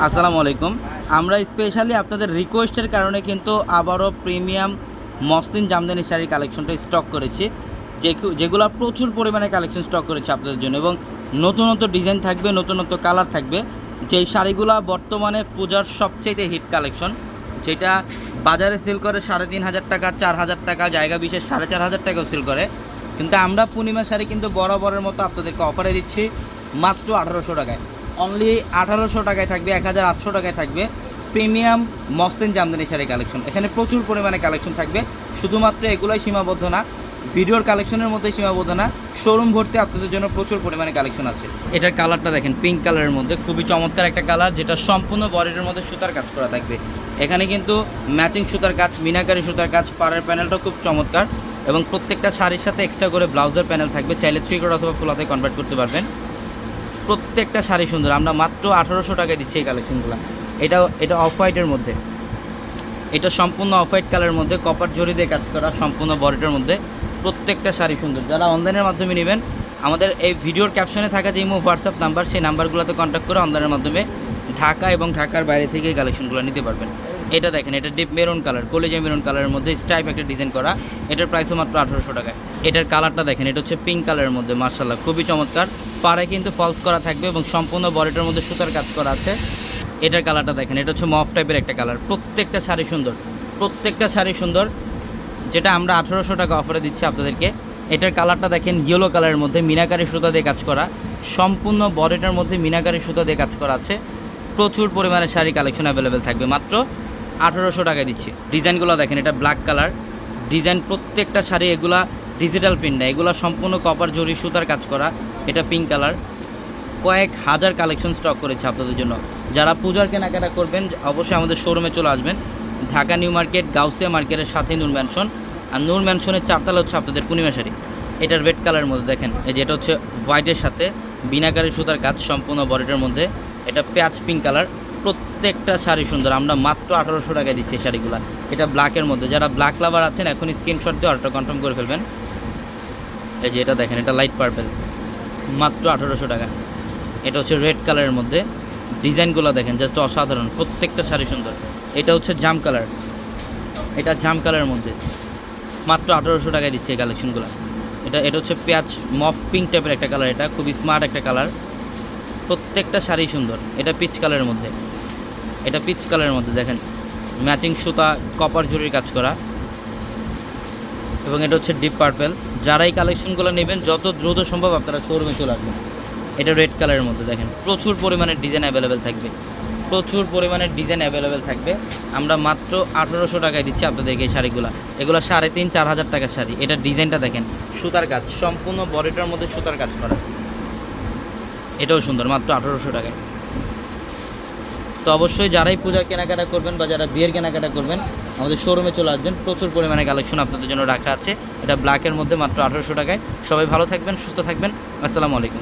আসসালামু আলাইকুম। আমরা স্পেশালি আপনাদের রিকোয়েস্টের কারণে কিন্তু আবারও প্রিমিয়াম মসলিন জামদানি শাড়ির কালেকশনটা স্টক করেছি। যেগুলো প্রচুর পরিমাণে কালেকশন স্টক করেছি আপনাদের জন্য এবং নতুন নতুন ডিজাইন থাকবে, নতুন নতুন কালার থাকবে। যেই শাড়িগুলো বর্তমানে পূজার সবচেয়ে হিট কালেকশন যেটা বাজারে সেল করে সাড়ে তিন হাজার টাকা, চার হাজার টাকা, জায়গা বিশেষ সাড়ে চার হাজার টাকাও সেল করে। কিন্তু আমরা পূর্ণিমা শাড়ি কিন্তু বরাবরের মতো আপনাদেরকে অফারে দিচ্ছি মাত্র আঠারোশো টাকায়। অনলি আঠারোশো টাকায় থাকবে, এক হাজার আটশো টাকায় থাকবে। Premium muslin Jamdani sari collection এখানে প্রচুর পরিমাণে কালেকশন থাকবে। শুধুমাত্র এগুলোই সীমাবদ্ধ না, ভিডিওর কালেকশনের মধ্যে সীমাবদ্ধ না শোরুম ভর্তি আপনাদের জন্য প্রচুর পরিমাণে কালেকশন আছে। এটার কালারটা দেখেন পিঙ্ক কালারের মধ্যে, খুবই চমৎকার একটা কালার যেটা সম্পূর্ণ বডির মধ্যে সুতার কাজ করা থাকবে। এখানে কিন্তু ম্যাচিং সুতার কাজ, মিনাকারি সুতার কাজ, পাড়ের প্যানেলটা খুব চমৎকার। এবং প্রত্যেকটা শাড়ির সাথে এক্সট্রা করে ব্লাউজের প্যানেল থাকবে। চাইলে থ্রি কোড অথবা ফুলাতে কনভার্ট করতে পারবেন। প্রত্যেকটা শাড়ি সুন্দর। আমরা মাত্র আঠারোশো টাকায় দিচ্ছি এই কালেকশনগুলো। এটা এটা অফ হোয়াইটের মধ্যে। এটা সম্পূর্ণ অফ হোয়াইট কালারের মধ্যে, কপার জরি দিয়ে কাজ করা সম্পূর্ণ বডিটার মধ্যে প্রত্যেকটা শাড়ি সুন্দর। যারা অনলাইনের মাধ্যমে নেবেন, আমাদের এই ভিডিওর ক্যাপশনে থাকা যে ইমো হোয়াটসঅ্যাপ নাম্বার সেই নাম্বারগুলোতে কন্ট্যাক্ট করে অনলাইনের মাধ্যমে ঢাকা এবং ঢাকার বাইরে থেকে কালেকশনগুলো নিতে পারবেন। এটা দেখেন, এটা ডিপ মেরুন কালার কলেজে মেরুন কালারের মধ্যে স্ট্রাইপ একটা ডিজাইন করা। এটার প্রাইসও মাত্র আঠারোশো টাকায়। এটার কালারটা দেখেন, এটা হচ্ছে পিঙ্ক কালারের মধ্যে মার্শাল্লাহ খুবই চমৎকার। পাড়ে কিন্তু ফলস করা থাকবে এবং সম্পূর্ণ বডিটার মধ্যে সুতার কাজ করা আছে। এটার কালারটা দেখেন, এটা হচ্ছে মফ টাইপের একটা কালার প্রত্যেকটা শাড়ি সুন্দর, প্রত্যেকটা শাড়ি সুন্দর। যেটা আমরা আঠারোশো টাকা অফারে দিচ্ছি আপনাদেরকে। এটার কালারটা দেখেন ইয়েলো কালারের মধ্যে মিনাকারি সুতা দিয়ে কাজ করা। সম্পূর্ণ বডিটার মধ্যে মিনাকারি সুতা দিয়ে কাজ করা আছে। প্রচুর পরিমাণে শাড়ি কালেকশন অ্যাভেলেবেল থাকবে। মাত্র আঠারোশো টাকায় দিচ্ছি। ডিজাইনগুলো দেখেন, এটা ব্ল্যাক কালার ডিজাইন প্রত্যেকটা শাড়ি, এগুলা ডিজিটাল প্রিন্ট না। এগুলা সম্পূর্ণ কপার জরি, সুতার কাজ করা। এটা পিঙ্ক কালার কয়েক হাজার কালেকশন স্টক করেছে আপনাদের জন্য। যারা পূজার কেনাকাটা করবেন, অবশ্যই আমাদের শোরুমে চলে আসবেন। ঢাকা নিউ মার্কেট, গাউসিয়া মার্কেটের সাথে নূর ম্যানশন আর নূর ম্যানশনের চারতলা হচ্ছে আপনাদের পূর্ণিমা শাড়ি। এটার রেড কালারের মধ্যে দেখেন, এই যে এটা হচ্ছে হোয়াইটের সাথে বিনাকারি সুতার কাজ, সম্পূর্ণ বডিটার মধ্যে। এটা পেঁয়াজ পিঙ্ক কালার প্রত্যেকটা শাড়ি সুন্দর। আমরা মাত্র আঠারোশো টাকায় দিচ্ছি শাড়িগুলো। এটা ব্ল্যাকের মধ্যে। যারা ব্ল্যাক লাভার আছেন এখন স্ক্রিনশট দিয়ে অর্ডার কনফার্ম করে ফেলবেন। এই যে এটা দেখেন, এটা লাইট পার্পেল মাত্র আঠারোশো টাকা। এটা হচ্ছে রেড কালারের মধ্যে। ডিজাইনগুলো দেখেন জাস্ট অসাধারণ। প্রত্যেকটা শাড়ি সুন্দর। এটা হচ্ছে জাম কালার এটা জাম কালারের মধ্যে। মাত্র আঠারোশো টাকায় দিচ্ছে এই কালেকশনগুলো এটা এটা হচ্ছে পেঁয়াজ, মফ পিঙ্ক টাইপের একটা কালার এটা খুবই স্মার্ট একটা কালার প্রত্যেকটা শাড়ি সুন্দর। এটা পিচ কালারের মধ্যে। এটা পিচ কালারের মধ্যে, দেখেন। ম্যাচিং সুতা কপার জরির কাজ করা। এবং এটা হচ্ছে ডিপ পার্পেল যারা এই কালেকশনগুলো নেবেন, যত দ্রুত সম্ভব আপনারা শোরুমে চলে আসবেন। এটা রেড কালারের মধ্যে, দেখেন। প্রচুর পরিমাণে ডিজাইন অ্যাভেলেবেল থাকবে। প্রচুর পরিমাণে ডিজাইন অ্যাভেলেবেল থাকবে। আমরা মাত্র আঠেরোশো টাকায় দিচ্ছি আপনাদেরকে এই শাড়িগুলো। এগুলো সাড়ে তিন, চার হাজার টাকার শাড়ি। এটা ডিজাইনটা দেখেন। সুতার কাজ, সম্পূর্ণ বডিটার মধ্যে সুতার কাজ করা। এটাও সুন্দর, মাত্র আঠারোশো টাকায় তো অবশ্যই যারাই পূজার কেনাকাটা করবেন বা যারা বিয়ের কেনাকাটা করবেন, আমাদের শোরুমে চলে আসবেন। প্রচুর পরিমাণে কালেকশন আপনাদের জন্য রাখা আছে। এটা ব্ল্যাকের মধ্যে মাত্র আঠারোশো টাকায়। সবাই ভালো থাকবেন, সুস্থ থাকবেন। আসসালামু আলাইকুম।